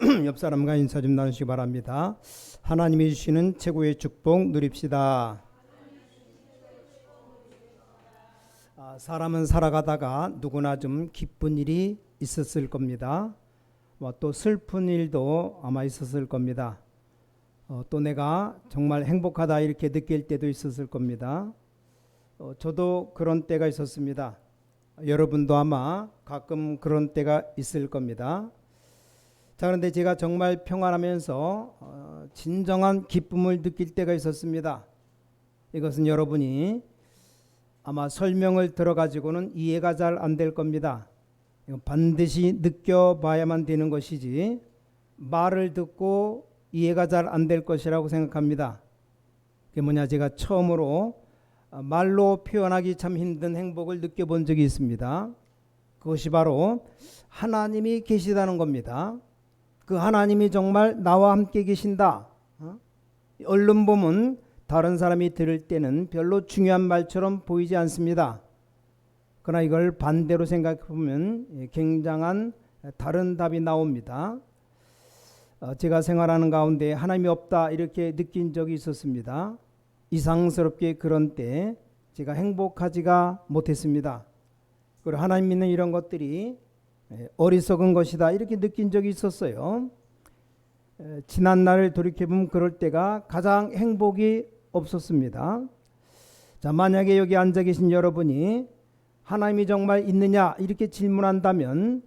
옆 사람과 인사 좀 나누시기 바랍니다. 하나님이 주시는 최고의 축복 누립시다. 아, 사람은 살아가다가 누구나 좀 기쁜 일이 있었을 겁니다. 뭐 또 슬픈 일도 아마 있었을 겁니다. 어, 또 내가 정말 행복하다 이렇게 느낄 때도 있었을 겁니다. 어, 저도 그런 때가 있었습니다. 여러분도 아마 가끔 그런 때가 있을 겁니다. 자, 그런데 제가 정말 평안하면서 어, 진정한 기쁨을 느낄 때가 있었습니다. 이것은 여러분이 아마 설명을 들어가지고는 이해가 잘 안 될 겁니다. 반드시 느껴봐야만 되는 것이지 말을 듣고 이해가 잘 안 될 것이라고 생각합니다. 그게 뭐냐 제가 처음으로 아, 말로 표현하기 참 힘든 행복을 느껴본 적이 있습니다. 그것이 바로 하나님이 계시다는 겁니다. 그 하나님이 정말 나와 함께 계신다. 어? 얼른 보면 다른 사람이 들을 때는 별로 중요한 말처럼 보이지 않습니다. 그러나 이걸 반대로 생각해 보면 예, 굉장한 다른 답이 나옵니다. 어, 제가 생활하는 가운데 하나님이 없다 이렇게 느낀 적이 있었습니다. 이상스럽게 그런 때 제가 행복하지가 못했습니다. 그리고 하나님 믿는 이런 것들이 예, 어리석은 것이다 이렇게 느낀 적이 있었어요. 에, 지난 날을 돌이켜 보면 그럴 때가 가장 행복이 없었습니다. 자, 만약에 여기 앉아 계신 여러분이 하나님이 정말 있느냐 이렇게 질문한다면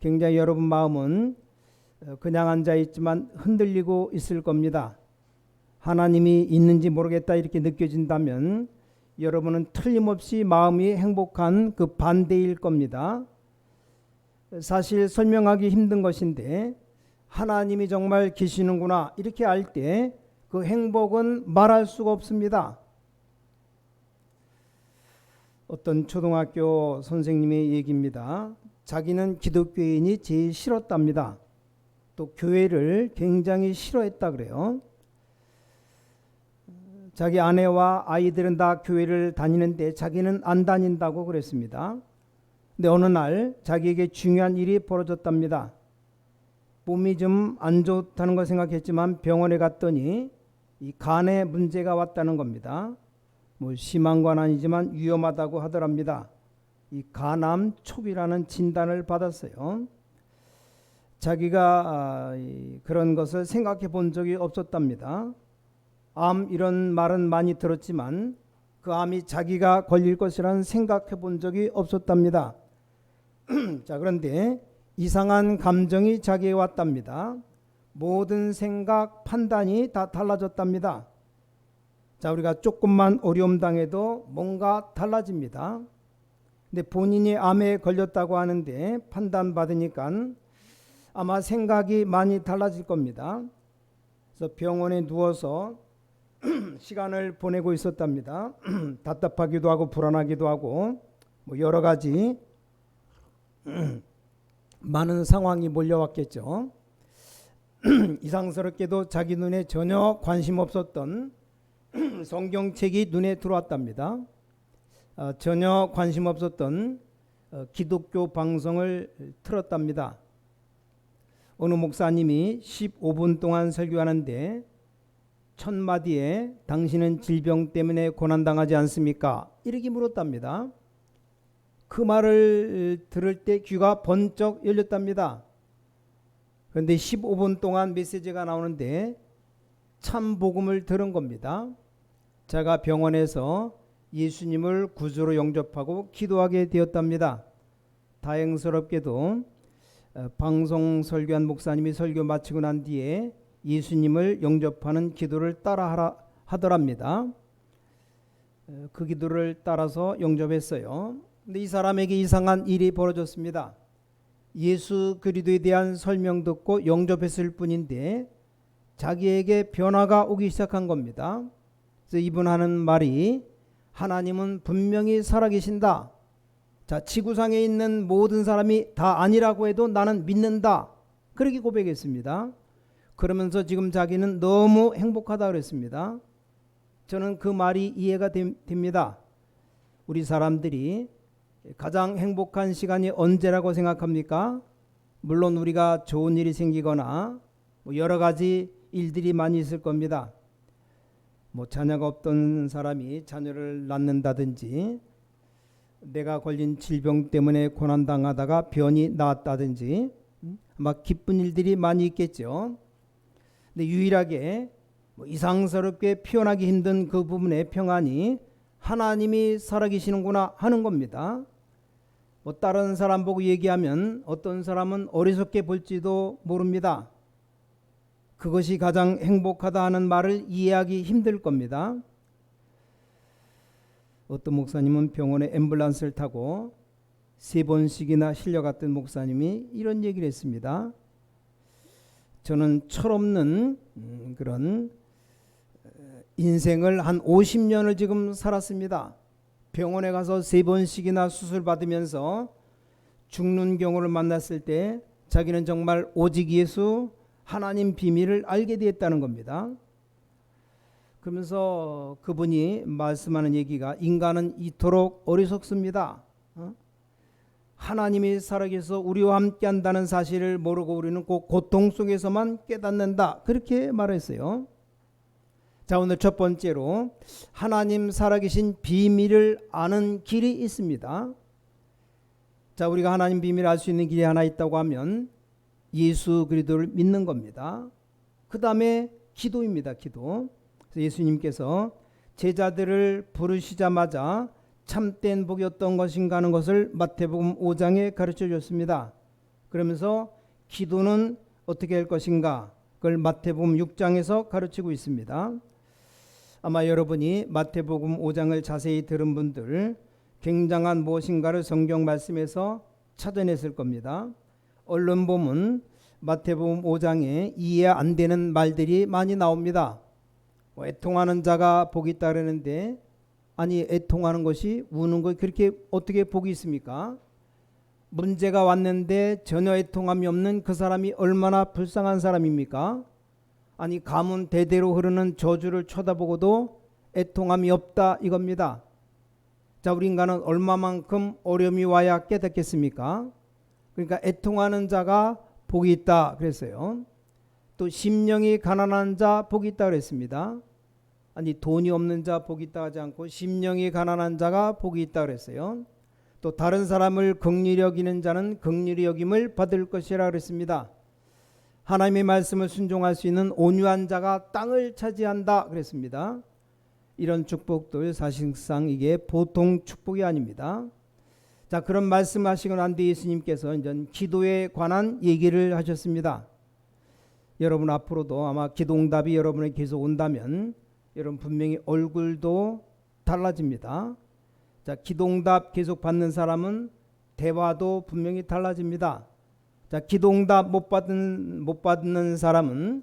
굉장히 여러분 마음은 어, 그냥 앉아 있지만 흔들리고 있을 겁니다. 하나님이 있는지 모르겠다 이렇게 느껴진다면 여러분은 틀림없이 마음이 행복한 그 반대일 겁니다. 사실 설명하기 힘든 것인데 하나님이 정말 계시는구나 이렇게 알 때 그 행복은 말할 수가 없습니다. 어떤 초등학교 선생님의 얘기입니다. 자기는 기독교인이 제일 싫었답니다. 또 교회를 굉장히 싫어했다 그래요. 자기 아내와 아이들은 다 교회를 다니는데 자기는 안 다닌다고 그랬습니다. 근데 어느 날 자기에게 중요한 일이 벌어졌답니다. 몸이 좀 안 좋다는 걸 생각했지만 병원에 갔더니 이 간에 문제가 왔다는 겁니다. 뭐 심한 건 아니지만 위험하다고 하더랍니다. 이 간암 촉이라는 진단을 받았어요. 자기가 아, 이 그런 것을 생각해 본 적이 없었답니다. 암 이런 말은 많이 들었지만 그 암이 자기가 걸릴 것이라는 생각해 본 적이 없었답니다. 자, 그런데 이상한 감정이 자기에 왔답니다. 모든 생각, 판단이 다 달라졌답니다. 자, 우리가 조금만 어려움 당해도 뭔가 달라집니다. 근데 본인이 암에 걸렸다고 하는데 판단 받으니까 아마 생각이 많이 달라질 겁니다. 그래서 병원에 누워서 시간을 보내고 있었답니다. 답답하기도 하고 불안하기도 하고 뭐 여러 가지 많은 상황이 몰려왔겠죠. 이상스럽게도 자기 눈에 전혀 관심 없었던 성경책이 눈에 들어왔답니다. 어, 전혀 관심 없었던 어, 기독교 방송을 틀었답니다. 어느 목사님이 15분 동안 설교하는데 첫 마디에 당신은 질병 때문에 고난당하지 않습니까? 이렇게 물었답니다. 그 말을 들을 때 귀가 번쩍 열렸답니다. 그런데 15분 동안 메시지가 나오는데 참 복음을 들은 겁니다. 제가 병원에서 예수님을 구주로 영접하고 기도하게 되었답니다. 다행스럽게도 어, 방송 설교한 목사님이 설교 마치고 난 뒤에 예수님을 영접하는 기도를 따라 하더랍니다. 어, 그 기도를 따라서 영접했어요. 근데 이 사람에게 이상한 일이 벌어졌습니다. 예수 그리스도에 대한 설명 듣고 영접했을 뿐인데 자기에게 변화가 오기 시작한 겁니다. 그래서 이분 하는 말이 하나님은 분명히 살아계신다. 자, 지구상에 있는 모든 사람이 다 아니라고 해도 나는 믿는다. 그렇게 고백했습니다. 그러면서 지금 자기는 너무 행복하다 그랬습니다. 저는 그 말이 이해가 됩니다. 우리 사람들이 가장 행복한 시간이 언제라고 생각합니까? 물론 우리가 좋은 일이 생기거나 뭐 여러 가지 일들이 많이 있을 겁니다. 뭐 자녀가 없던 사람이 자녀를 낳는다든지 내가 걸린 질병 때문에 고난 당하다가 변이 나았다든지 음, 아마 기쁜 일들이 많이 있겠죠. 근데 유일하게 뭐 이상스럽게 표현하기 힘든 그 부분의 평안이 하나님이 살아계시는구나 하는 겁니다. 뭐 다른 사람 보고 얘기하면 어떤 사람은 어리석게 볼지도 모릅니다. 그것이 가장 행복하다 하는 말을 이해하기 힘들 겁니다. 어떤 목사님은 병원에 앰뷸런스를 타고 세 번씩이나 실려갔던 목사님이 이런 얘기를 했습니다. 저는 철없는 음, 그런 인생을 한 50년을 지금 살았습니다. 병원에 가서 세 번씩이나 수술 받으면서 죽는 경우를 만났을 때 자기는 정말 오직 예수 하나님 비밀을 알게 되었다는 겁니다. 그러면서 그분이 말씀하는 얘기가 인간은 이토록 어리석습니다. 어? 하나님이 살아계서 우리와 함께 한다는 사실을 모르고 우리는 꼭 고통 속에서만 깨닫는다. 그렇게 말했어요. 자, 오늘 첫 번째로 하나님 살아계신 비밀을 아는 길이 있습니다. 자, 우리가 하나님 비밀을 알 수 있는 길이 하나 있다고 하면 예수 그리스도를 믿는 겁니다. 그 다음에 기도입니다. 기도. 예수님께서 제자들을 부르시자마자 참된 복이 어떤 것인가 하는 것을 마태복음 5장에 가르쳐 줬습니다. 그러면서 기도는 어떻게 할 것인가 그걸 마태복음 6장에서 가르치고 있습니다. 아마 여러분이 마태복음 5장을 자세히 들은 분들 굉장한 무엇인가를 성경 말씀에서 찾아냈을 겁니다. 언론 보면 마태복음 5장에 이해 안 되는 말들이 많이 나옵니다. 뭐 애통하는 자가 복이 있다 그러는데 아니 애통하는 것이 우는 것 그렇게 어떻게 복이 있습니까? 문제가 왔는데 전혀 애통함이 없는 그 사람이 얼마나 불쌍한 사람입니까? 아니 가문 대대로 흐르는 저주를 쳐다보고도 애통함이 없다 이겁니다. 자, 우리 인간은 얼마만큼 어려움이 와야 깨닫겠습니까? 그러니까 애통하는 자가 복이 있다 그랬어요. 또 심령이 가난한 자 복이 있다 그랬습니다. 아니 돈이 없는 자 복이 있다 하지 않고 심령이 가난한 자가 복이 있다 그랬어요. 또 다른 사람을 긍휼히 여기는 자는 긍휼히 여김을 받을 것이라 그랬습니다. 하나님의 말씀을 순종할 수 있는 온유한 자가 땅을 차지한다 그랬습니다. 이런 축복들 사실상 이게 보통 축복이 아닙니다. 자, 그런 말씀하시고 난 뒤에 예수님께서 이제 기도에 관한 얘기를 하셨습니다. 여러분 앞으로도 아마 기도응답이 여러분에게 계속 온다면 여러분 분명히 얼굴도 달라집니다. 자, 기도응답 계속 받는 사람은 대화도 분명히 달라집니다. 자, 기도응답 못 받는 못 받는 사람은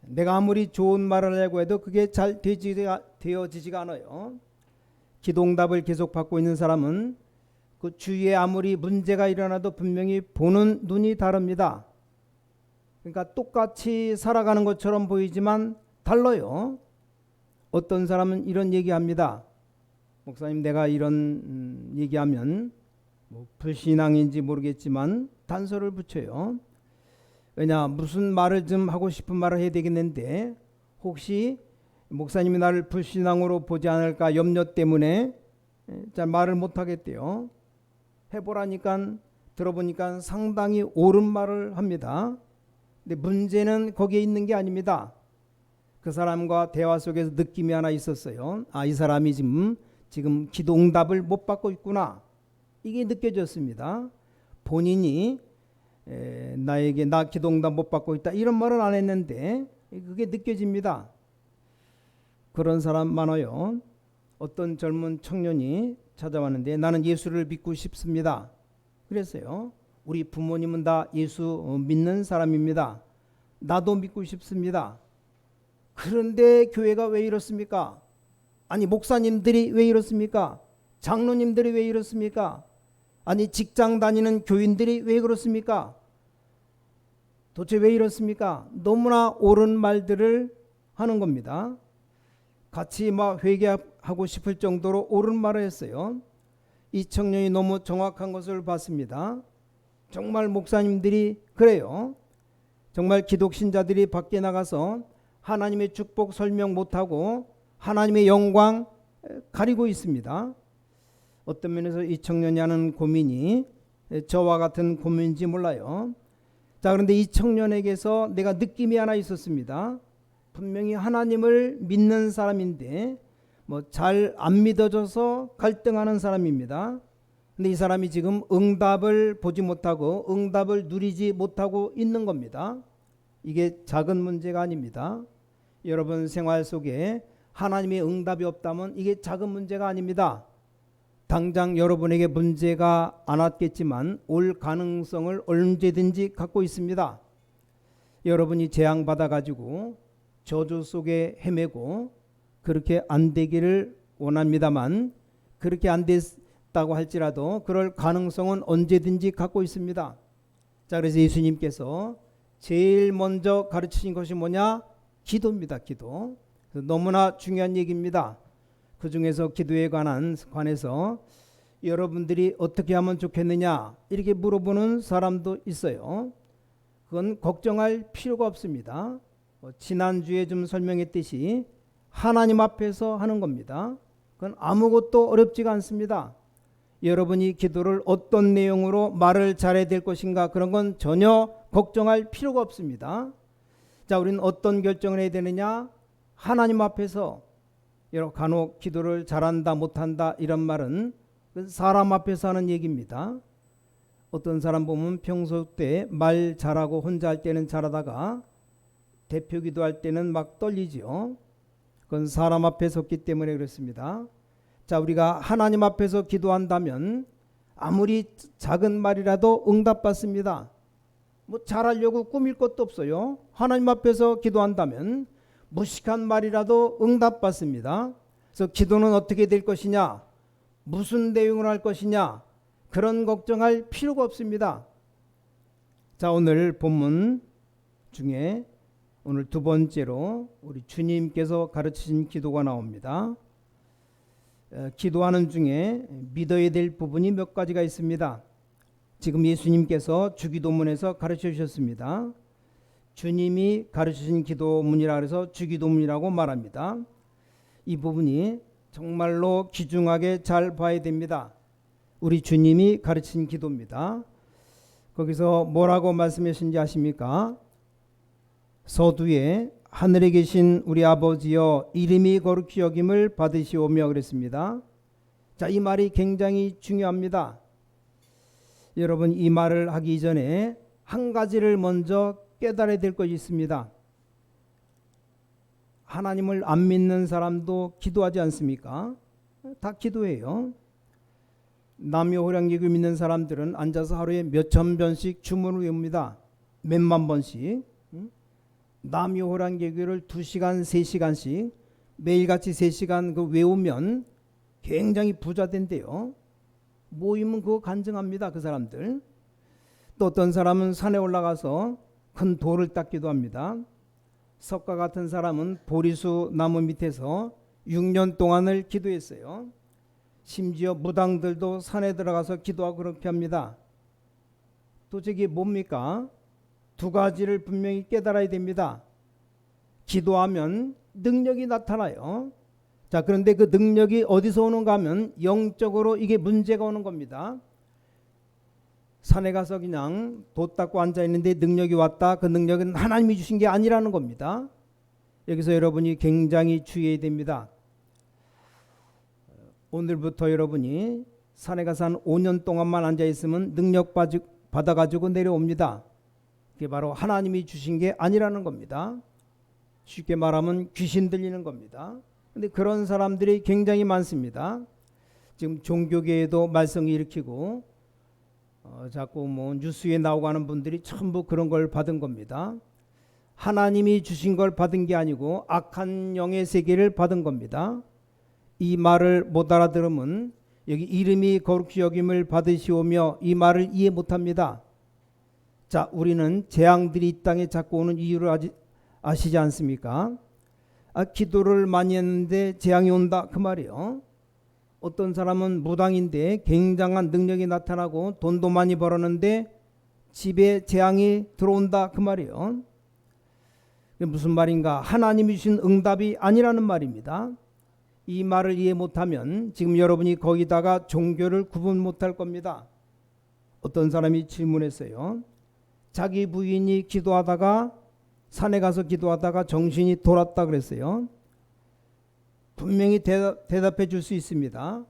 내가 아무리 좋은 말을 하려고 해도 그게 잘 되지가, 되어지지가 않아요. 기도응답을 계속 받고 있는 사람은 그 주위에 아무리 문제가 일어나도 분명히 보는 눈이 다릅니다. 그러니까 똑같이 살아가는 것처럼 보이지만 달라요. 어떤 사람은 이런 얘기합니다. 목사님 내가 이런 음, 얘기하면 뭐 불신앙인지 모르겠지만 단서를 붙여요. 왜냐 무슨 말을 좀 하고 싶은 말을 해야 되겠는데 혹시 목사님이 나를 불신앙으로 보지 않을까 염려 때문에 잘 말을 못 하겠대요. 해보라니까 들어보니까 상당히 옳은 말을 합니다. 근데 문제는 거기에 있는 게 아닙니다. 그 사람과 대화 속에서 느낌이 하나 있었어요. 아, 이 사람이 지금 지금 기도 응답을 못 받고 있구나. 이게 느껴졌습니다. 본인이 에, 나에게 나 응답 못 받고 있다 이런 말은 안 했는데 그게 느껴집니다. 그런 사람 많아요. 어떤 젊은 청년이 찾아왔는데 나는 예수를 믿고 싶습니다. 그랬어요. 우리 부모님은 다 예수 믿는 사람입니다. 나도 믿고 싶습니다. 그런데 교회가 왜 이렇습니까? 아니 목사님들이 왜 이렇습니까? 장로님들이 왜 이렇습니까? 아니 직장 다니는 교인들이 왜 그렇습니까? 도대체 왜 이렇습니까? 너무나 옳은 말들을 하는 겁니다. 같이 막 회개하고 싶을 정도로 옳은 말을 했어요. 이 청년이 너무 정확한 것을 봤습니다. 정말 목사님들이 그래요. 정말 기독신자들이 밖에 나가서 하나님의 축복 설명 못하고 하나님의 영광 가리고 있습니다. 어떤 면에서 이 청년이 하는 고민이 저와 같은 고민인지 몰라요. 자, 그런데 이 청년에게서 내가 느낌이 하나 있었습니다. 분명히 하나님을 믿는 사람인데 뭐 잘 안 믿어져서 갈등하는 사람입니다. 근데 이 사람이 지금 응답을 보지 못하고 응답을 누리지 못하고 있는 겁니다. 이게 작은 문제가 아닙니다. 여러분 생활 속에 하나님의 응답이 없다면 이게 작은 문제가 아닙니다. 당장 여러분에게 문제가 안 왔겠지만 올 가능성을 언제든지 갖고 있습니다. 여러분이 재앙 받아 가지고 저주 속에 헤매고 그렇게 안 되기를 원합니다만 그렇게 안 됐다고 할지라도 그럴 가능성은 언제든지 갖고 있습니다. 자, 그래서 예수님께서 제일 먼저 가르치신 것이 뭐냐? 기도입니다. 기도. 너무나 중요한 얘기입니다. 그 중에서 기도에 관한 관해서 여러분들이 어떻게 하면 좋겠느냐 이렇게 물어보는 사람도 있어요. 그건 걱정할 필요가 없습니다. 어, 지난주에 좀 설명했듯이 하나님 앞에서 하는 겁니다. 그건 아무것도 어렵지가 않습니다. 여러분이 기도를 어떤 내용으로 말을 잘해야 될 것인가 그런 건 전혀 걱정할 필요가 없습니다. 자, 우리는 어떤 결정을 해야 되느냐? 하나님 앞에서 여러 간혹 기도를 잘한다 못한다 이런 말은 그 사람 앞에서 하는 얘기입니다. 어떤 사람 보면 평소 때 말 잘하고 혼자 할 때는 잘하다가 대표 기도할 때는 막 떨리지요. 그건 사람 앞에 섰기 때문에 그렇습니다. 자, 우리가 하나님 앞에서 기도한다면 아무리 작은 말이라도 응답받습니다. 뭐 잘하려고 꾸밀 것도 없어요. 하나님 앞에서 기도한다면 무식한 말이라도 응답받습니다. 그래서 기도는 어떻게 될 것이냐? 무슨 내용을 할 것이냐? 그런 걱정할 필요가 없습니다. 자, 오늘 본문 중에 오늘 두 번째로 우리 주님께서 가르치신 기도가 나옵니다. 어, 기도하는 중에 믿어야 될 부분이 몇 가지가 있습니다. 지금 예수님께서 주기도문에서 가르쳐 주셨습니다. 주님이 가르치신 기도문이라 그래서 주기도문이라고 말합니다. 이 부분이 정말로 귀중하게 잘 봐야 됩니다. 우리 주님이 가르친 기도입니다. 거기서 뭐라고 말씀하신지 아십니까? 서두에 하늘에 계신 우리 아버지여 이름이 거룩히 여김을 받으시오며 그랬습니다. 자, 이 말이 굉장히 중요합니다. 여러분 이 말을 하기 전에 한 가지를 먼저 깨달아야 될 것이 있습니다. 하나님을 안 믿는 사람도 기도하지 않습니까? 다 기도해요. 남녀 호랑기구 믿는 사람들은 앉아서 하루에 몇천 번씩 주문을 외웁니다. 몇만 번씩. 남녀 호랑기구를 두 시간, 세 시간씩 매일같이 세 시간 그 외우면 굉장히 부자 된대요. 모이면 그거 간증합니다. 그 사람들. 또 어떤 사람은 산에 올라가서 큰 돌을 닦기도 합니다. 석가 같은 사람은 보리수 나무 밑에서 6년 동안을 기도했어요. 심지어 무당들도 산에 들어가서 기도하고 그렇게 합니다. 도대체 뭡니까? 두 가지를 분명히 깨달아야 됩니다. 기도하면 능력이 나타나요. 자, 그런데 그 능력이 어디서 오는가 하면 영적으로 이게 문제가 오는 겁니다. 산에 가서 그냥 돛 닦고 앉아 있는데 능력이 왔다. 그 능력은 하나님이 주신 게 아니라는 겁니다. 여기서 여러분이 굉장히 주의해야 됩니다. 오늘부터 여러분이 산에 가서 한 5년 동안만 앉아 있으면 능력 받아 가지고 내려옵니다. 그게 바로 하나님이 주신 게 아니라는 겁니다. 쉽게 말하면 귀신 들리는 겁니다. 근데 그런 사람들이 굉장히 많습니다. 지금 종교계에도 말썽 일으키고 어, 자꾸 뭐 뉴스에 나오고 하는 분들이 전부 그런 걸 받은 겁니다. 하나님이 주신 걸 받은 게 아니고 악한 영의 세계를 받은 겁니다. 이 말을 못 알아들으면 여기 이름이 거룩히 여김을 받으시오며 이 말을 이해 못 합니다. 자, 우리는 재앙들이 이 땅에 자꾸 오는 이유를 아지, 아시지 않습니까? 아, 기도를 많이 했는데 재앙이 온다 그 말이요. 어떤 사람은 무당인데 굉장한 능력이 나타나고 돈도 많이 벌었는데 집에 재앙이 들어온다 그 말이에요. 무슨 말인가? 하나님이 주신 응답이 아니라는 말입니다. 이 말을 이해 못하면 지금 여러분이 거기다가 종교를 구분 못할 겁니다. 어떤 사람이 질문했어요. 자기 부인이 기도하다가 산에 가서 기도하다가 정신이 돌았다 그랬어요. 분명히 대답, 대답해 줄 수 있습니다.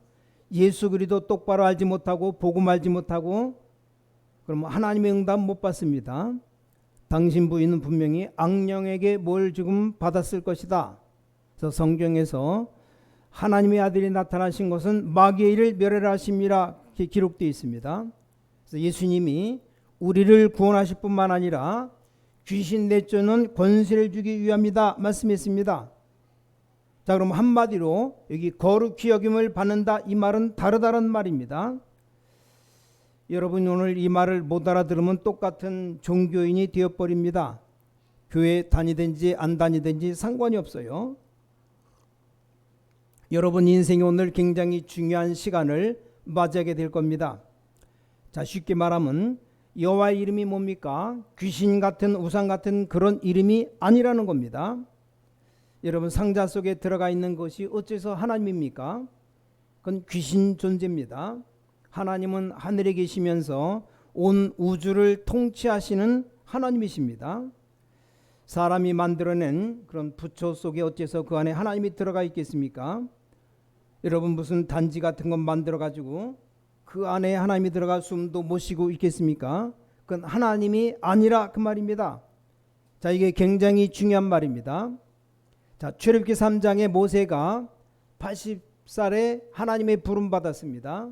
예수 그리도 똑바로 알지 못하고 복음 알지 못하고 그럼 하나님의 응답 못 받습니다. 당신 부인은 분명히 악령에게 뭘 지금 받았을 것이다. 그래서 성경에서 하나님의 아들이 나타나신 것은 마귀의 일을 멸하라 하심이라 이렇게 기록되어 있습니다. 그래서 예수님이 우리를 구원하실 뿐만 아니라 귀신 내쫓는 권세를 주기 위함이다 말씀했습니다. 자 그럼 한마디로 여기 거룩히 여김을 받는다 이 말은 다르다는 말입니다. 여러분 오늘 이 말을 못 알아들으면 똑같은 종교인이 되어버립니다. 교회 다니든지 안 다니든지 상관이 없어요. 여러분 인생이 오늘 굉장히 중요한 시간을 맞이하게 될 겁니다. 자 쉽게 말하면 여호와의 이름이 뭡니까? 귀신 같은 우상 같은 그런 이름이 아니라는 겁니다. 여러분 상자 속에 들어가 있는 것이 어째서 하나님입니까? 그건 귀신 존재입니다. 하나님은 하늘에 계시면서 온 우주를 통치하시는 하나님이십니다. 사람이 만들어낸 그런 부처 속에 어째서 그 안에 하나님이 들어가 있겠습니까? 여러분 무슨 단지 같은 것 만들어 가지고 그 안에 하나님이 들어가 숨도 못 쉬고 있겠습니까? 그건 하나님이 아니라 그 말입니다. 자, 이게 굉장히 중요한 말입니다. 자, 출애굽기 3장에 모세가 80살에 하나님의 부름 받았습니다.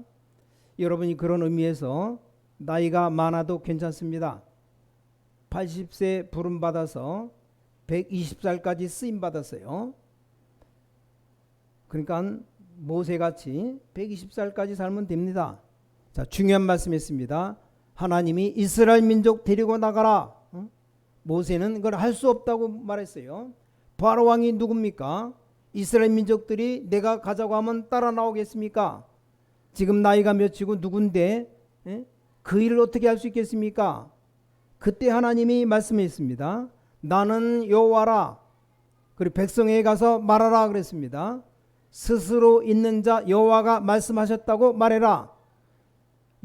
여러분이 그런 의미에서 나이가 많아도 괜찮습니다. 80세 부름 받아서 120살까지 쓰임 받았어요. 그러니까 모세 같이 120살까지 살면 됩니다. 자, 중요한 말씀했습니다. 하나님이 이스라엘 민족 데리고 나가라. 응? 모세는 그걸 할 수 없다고 말했어요. 바로 왕이 누굽니까? 이스라엘 민족들이 내가 가자고 하면 따라 나오겠습니까? 지금 나이가 몇이고 누군데 예? 그 일을 어떻게 할 수 있겠습니까? 그때 하나님이 말씀했습니다. 나는 여호와라. 그리고 백성에게 가서 말하라 그랬습니다. 스스로 있는 자 여호와가 말씀하셨다고 말해라.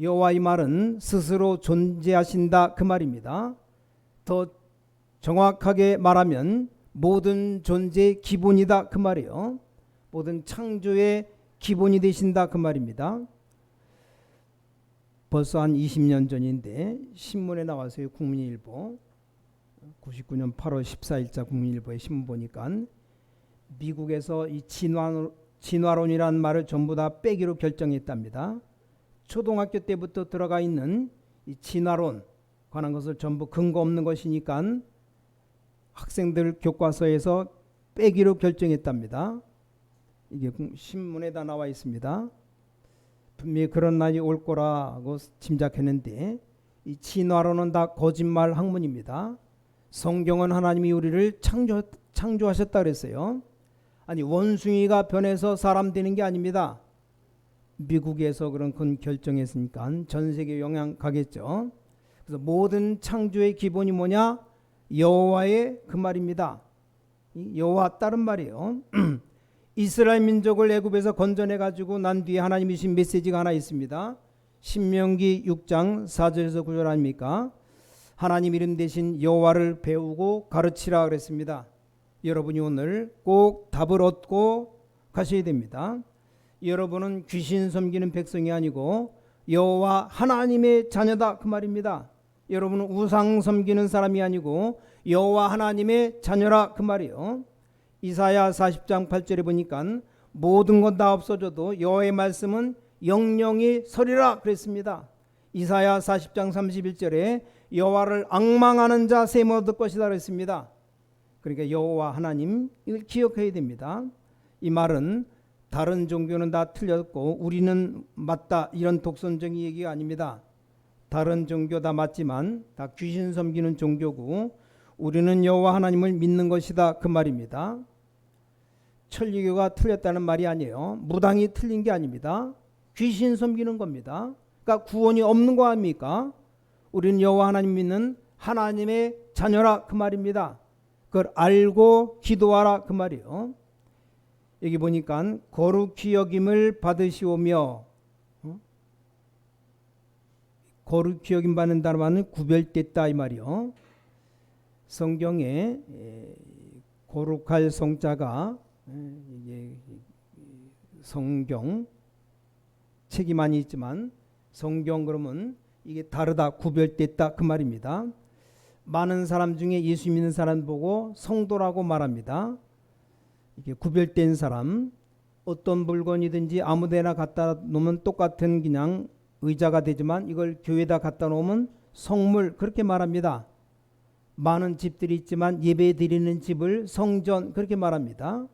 여호와 이 말은 스스로 존재하신다 그 말입니다. 더 정확하게 말하면 모든 존재의 기본이다 그 말이요. 모든 창조의 기본이 되신다 그 말입니다. 벌써 한 20년 전인데 신문에 나와서요 국민일보 99년 8월 14일자 국민일보의 신문 보니까 미국에서 이 진화 진화론이라는 말을 전부 다 빼기로 결정했답니다. 초등학교 때부터 들어가 있는 이 진화론 관한 것을 전부 근거 없는 것이니까 학생들 교과서에서 빼기로 결정했답니다. 이게 신문에 다 나와 있습니다. 분명히 그런 날이 올 거라고 짐작했는데 이 진화론은 다 거짓말 학문입니다. 성경은 하나님이 우리를 창조 창조하셨다 그랬어요. 아니 원숭이가 변해서 사람 되는 게 아닙니다. 미국에서 그런 건 결정했으니까 전 세계 영향 가겠죠. 그래서 모든 창조의 기본이 뭐냐? 여호와의 그 말입니다. 여호와 다른 말이에요. 이스라엘 민족을 애굽에서 건져내 가지고 난 뒤에 하나님이 주신 메시지가 하나 있습니다. 신명기 6장 4절에서 9절 아닙니까? 하나님 이름 대신 여호와를 배우고 가르치라 그랬습니다. 여러분이 오늘 꼭 답을 얻고 가셔야 됩니다. 여러분은 귀신 섬기는 백성이 아니고 여호와 하나님의 자녀다 그 말입니다. 여러분은 우상 섬기는 사람이 아니고 여호와 하나님의 자녀라 그 말이요. 이사야 40장 8절에 보니까 모든 것다 없어져도 여호와의 말씀은 영영이 서리라 그랬습니다. 이사야 40장 31절에 여호와를 악망하는 자셈 얻을 것이다 그랬습니다. 그러니까 여호와 하나님 이걸 기억해야 됩니다. 이 말은 다른 종교는 다 틀렸고 우리는 맞다 이런 독선적인 얘기가 아닙니다. 다른 종교 다 맞지만 다 귀신 섬기는 종교고 우리는 여호와 하나님을 믿는 것이다 그 말입니다. 천리교가 틀렸다는 말이 아니에요. 무당이 틀린 게 아닙니다. 귀신 섬기는 겁니다. 그러니까 구원이 없는 거 아닙니까? 우리는 여호와 하나님 믿는 하나님의 자녀라 그 말입니다. 그걸 알고 기도하라 그 말이요. 여기 보니까 거룩히 여김을 받으시오며 어? 거룩히 여김 받는 다는 말은 구별됐다 이 말이요. 성경에 에, 거룩할 성자가 성경 책이 많이 있지만 성경 그러면 이게 다르다 구별됐다 그 말입니다. 많은 사람 중에 예수 믿는 사람 보고 성도라고 말합니다. 이게 구별된 사람 어떤 물건이든지 아무데나 갖다 놓으면 똑같은 그냥 의자가 되지만 이걸 교회에다 갖다 놓으면 성물 그렇게 말합니다. 많은 집들이 있지만 예배 드리는 집을 성전 그렇게 말합니다.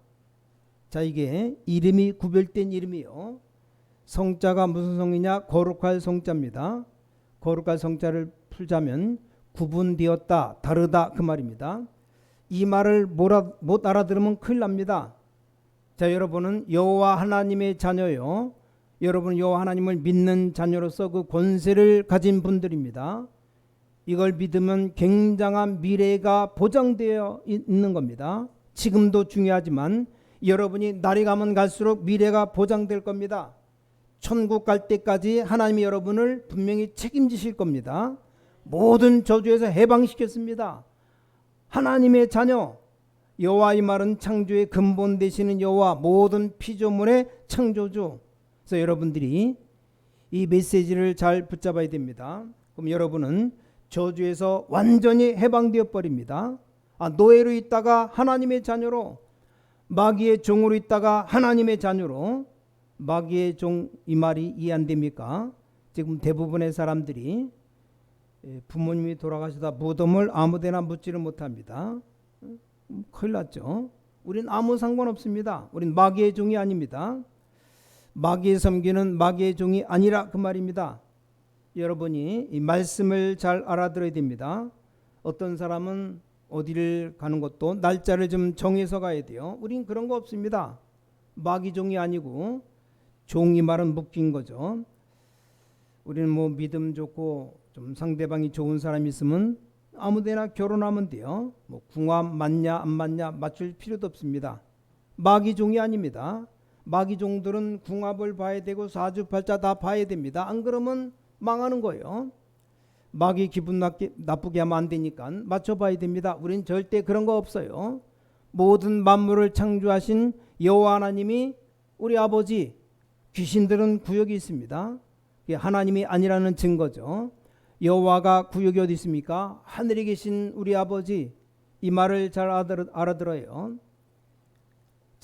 자 이게 이름이 구별된 이름이요. 성자가 무슨 성이냐? 거룩할 성자입니다. 거룩할 성자를 풀자면 구분되었다, 다르다 그 말입니다. 이 말을 못 알아들으면 큰일 납니다. 자, 여러분은 여호와 하나님의 자녀요. 여러분 여호와 하나님을 믿는 자녀로서 그 권세를 가진 분들입니다. 이걸 믿으면 굉장한 미래가 보장되어 있는 겁니다. 지금도 중요하지만 여러분이 날이 가면 갈수록 미래가 보장될 겁니다. 천국 갈 때까지 하나님이 여러분을 분명히 책임지실 겁니다. 모든 저주에서 해방시켰습니다. 하나님의 자녀 여호와 이 말은 창조의 근본 되시는 여호와 모든 피조물의 창조주. 그래서 여러분들이 이 메시지를 잘 붙잡아야 됩니다. 그럼 여러분은 저주에서 완전히 해방되어 버립니다. 아, 노예로 있다가 하나님의 자녀로 마귀의 종으로 있다가 하나님의 자녀로 마귀의 종 이 말이 이해 안 됩니까? 지금 대부분의 사람들이 예, 부모님이 돌아가시다 무덤을 아무데나 묻지를 못합니다. 음, 큰일 났죠. 우린 아무 상관없습니다. 우린 마귀의 종이 아닙니다. 마귀의 섬기는 마귀의 종이 아니라 그 말입니다. 여러분이 이 말씀을 잘 알아들어야 됩니다. 어떤 사람은 어디를 가는 것도 날짜를 좀 정해서 가야 돼요. 우린 그런 거 없습니다. 마귀 종이 아니고 종이 말은 묶인 거죠. 우리는 뭐 믿음 좋고 좀 상대방이 좋은 사람 있으면 아무데나 결혼하면 돼요. 뭐 궁합 맞냐 안 맞냐 맞출 필요도 없습니다. 마귀 종이 아닙니다. 마귀 종들은 궁합을 봐야 되고 사주팔자 다 봐야 됩니다. 안 그러면 망하는 거예요. 마귀 기분 나쁘게, 하면 안 되니까 맞춰봐야 됩니다. 우린 절대 그런 거 없어요. 모든 만물을 창조하신 여호와 하나님이 우리 아버지 귀신들은 구역이 있습니다. 하나님이 아니라는 증거죠. 여호와가 구역이 어디 있습니까? 하늘에 계신 우리 아버지 이 말을 잘 알아들- 알아들어요.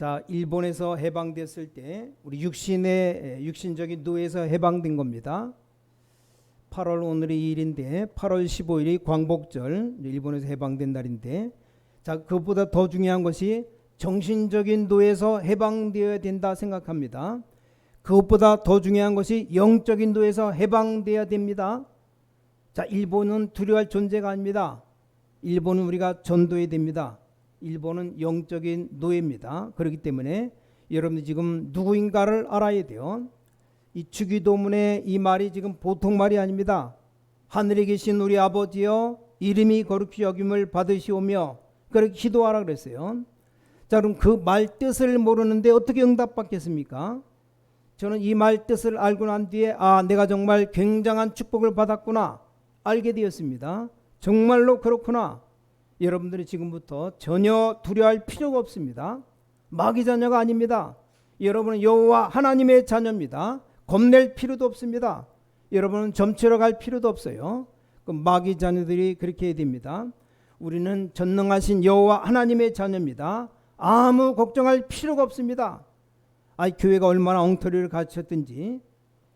자, 일본에서 해방됐을 때 우리 육신의 육신적인 노예에서 해방된 겁니다. 8월 오늘이 2일인데 8월 15일이 광복절 일본에서 해방된 날인데 자 그것보다 더 중요한 것이 정신적인 노예에서 해방되어야 된다 생각합니다. 그것보다 더 중요한 것이 영적인 노예에서 해방되어야 됩니다. 자 일본은 두려워할 존재가 아닙니다. 일본은 우리가 전도해야 됩니다. 일본은 영적인 노예입니다. 그렇기 때문에 여러분들 지금 누구인가를 알아야 돼요. 이 주기도문의 이 말이 지금 보통 말이 아닙니다. 하늘에 계신 우리 아버지여 이름이 거룩히 여김을 받으시오며 그렇게 기도하라 그랬어요. 자 그럼 그 말 뜻을 모르는데 어떻게 응답받겠습니까? 저는 이 말 뜻을 알고 난 뒤에 아 내가 정말 굉장한 축복을 받았구나 알게 되었습니다. 정말로 그렇구나. 여러분들이 지금부터 전혀 두려워할 필요가 없습니다. 마귀 자녀가 아닙니다. 여러분은 여호와 하나님의 자녀입니다. 겁낼 필요도 없습니다. 여러분은 점치러 갈 필요도 없어요. 그 마귀 자녀들이 그렇게 해야 됩니다. 우리는 전능하신 여호와 하나님의 자녀입니다. 아무 걱정할 필요가 없습니다. 아, 교회가 얼마나 엉터리를 가르쳤든지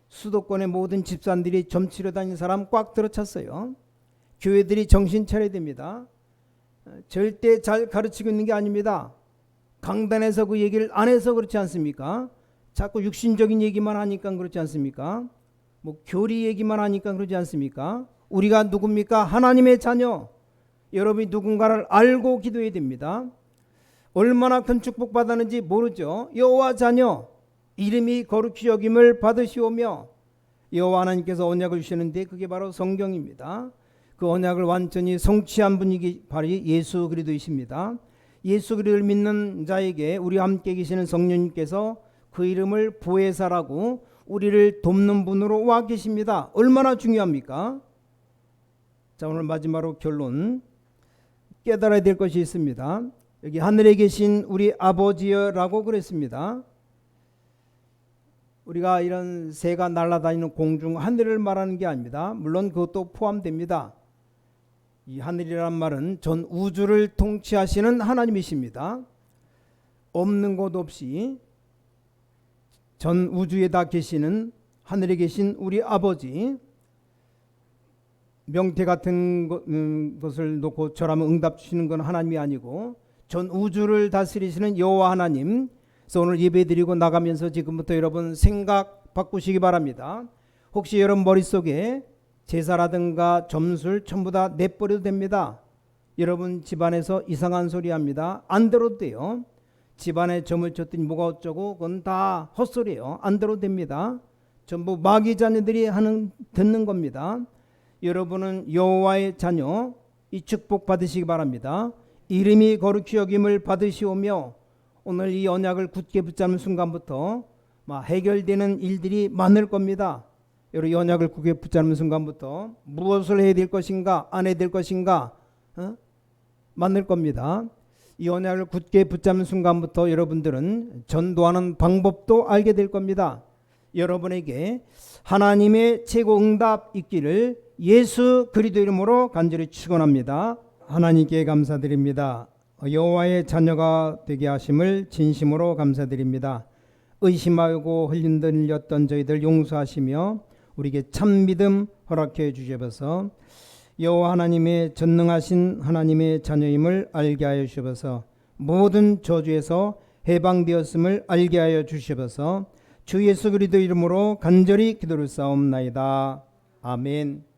수도권의 모든 집사람들이 점치러 다니는 사람 꽉 들어찼어요. 교회들이 정신 차려야 됩니다. 어, 절대 잘 가르치고 있는 게 아닙니다. 강단에서 그 얘기를 안 해서 그렇지 않습니까? 자꾸 육신적인 얘기만 하니까 그렇지 않습니까? 뭐 교리 얘기만 하니까 그러지 않습니까? 우리가 누굽니까? 하나님의 자녀. 여러분이 누군가를 알고 기도해야 됩니다. 얼마나 큰 축복 받았는지 모르죠. 여호와 자녀 이름이 거룩히 여김을 받으시오며 여호와 하나님께서 언약을 주시는데 그게 바로 성경입니다. 그 언약을 완전히 성취한 분이 바로 예수 그리스도이십니다. 예수 그리스도를 믿는 자에게 우리와 함께 계시는 성령님께서 그 이름을 보혜사라고 우리를 돕는 분으로 와 계십니다. 얼마나 중요합니까? 자, 오늘 마지막으로 결론 깨달아야 될 것이 있습니다. 여기 하늘에 계신 우리 아버지여라고 그랬습니다. 우리가 이런 새가 날아다니는 공중 하늘을 말하는 게 아닙니다. 물론 그것도 포함됩니다. 이 하늘이란 말은 전 우주를 통치하시는 하나님이십니다. 없는 곳 없이 전 우주에 다 계시는 하늘에 계신 우리 아버지 명태 같은 것, 음, 것을 놓고 저라면 응답 주시는 건 하나님이 아니고 전 우주를 다스리시는 여호와 하나님. 그래서 오늘 예배드리고 나가면서 지금부터 여러분 생각 바꾸시기 바랍니다. 혹시 여러분 머릿속에 제사라든가 점술 전부 다 내버려도 됩니다. 여러분 집안에서 이상한 소리 합니다. 안 들어도 돼요. 집안에 점을 쳤더니 뭐가 어쩌고 그건 다 헛소리예요. 안 들어도 됩니다. 전부 마귀 자녀들이 하는 듣는 겁니다. 여러분은 여호와의 자녀 이 축복 받으시기 바랍니다. 이름이 거룩히 여김을 받으시오며 오늘 이 언약을 굳게 붙잡는 순간부터 막 해결되는 일들이 많을 겁니다. 이 언약을 굳게 붙잡는 순간부터 무엇을 해야 될 것인가 안 해야 될 것인가 어? 만날 겁니다. 이 언약을 굳게 붙잡는 순간부터 여러분들은 전도하는 방법도 알게 될 겁니다. 여러분에게 하나님의 최고 응답 있기를 예수 그리스도 이름으로 간절히 축원합니다. 하나님께 감사드립니다. 여호와의 자녀가 되게 하심을 진심으로 감사드립니다. 의심하고 흘린들렸던 저희들 용서하시며 우리에게 참 믿음 허락해 주셔서 여호와 하나님의 전능하신 하나님의 자녀임을 알게 하여 주셔서 모든 저주에서 해방되었음을 알게 하여 주셔서 주 예수 그리스도 이름으로 간절히 기도를 싸움나이다. 아멘.